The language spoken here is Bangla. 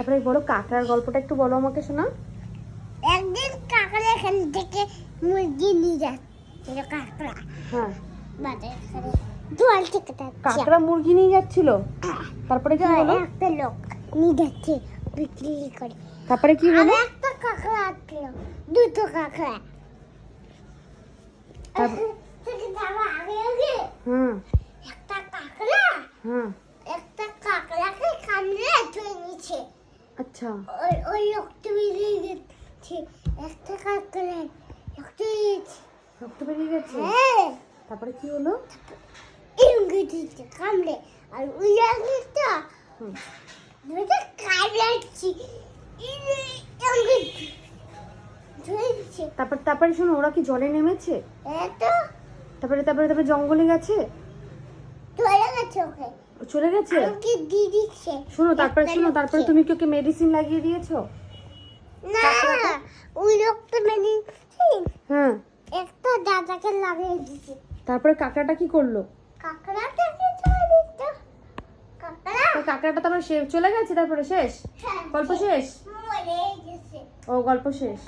তারপরে বলো কাঁকড়ার গল্পটা একটু বলো আমাকে শোনা। একদিন কাকড়া এখান থেকে মুরগি নিয়ে যাচ্ছিল কাকড়া। হ্যাঁ। জল থেকে কাঁকড়া মুরগি নিয়ে যাচ্ছিল? তারপরে কি হলো একটা লোক নিয়ে যাচ্ছে বিক্রি করে। তারপরে কি হলো একটা কাকড়া আসছিল দুটো কাকড়া। হুম। একটা কাকড়া? হুম একটা কাকড়াকে কামড়ে ধরে নিচ্ছে আচ্ছা। ওই ওই লোকটা বেরিয়ে গেছে। একটা কাকড়া লোকটা বেরিয়েছে। রক্ত বেরিয়ে গেছে? হ্যাঁ। তারপরে কি হলো? দিচ্ছে কামড়ে। আর ওই হুম। দুটো কামড়াচ্ছি ধরে তারপর তারপরে শোনো ওরা কি জলে নেমেছে? এত তারপরে তারপরে তারপরে জঙ্গলে গেছে? গেছে ওকে। চলে গেছে? আমাকে দিয়ে দিচ্ছে। শোনো তারপরে শোনো তারপরে তুমি কি ওকে মেডিসিন লাগিয়ে দিয়েছ? না ওই লোকটা মেডিসিন। হ্যাঁ। একটা দাদাকে লাগিয়ে দিচ্ছে তারপরে কাঁকড়াটা কি করল? কাকড়াটাকে চলে দিত কাকড়া তো কাঁকড়াটা তারপরে চলে গেছে তারপরে শেষ? হ্যাঁ, গল্প শেষ? ও গল্প শেষ।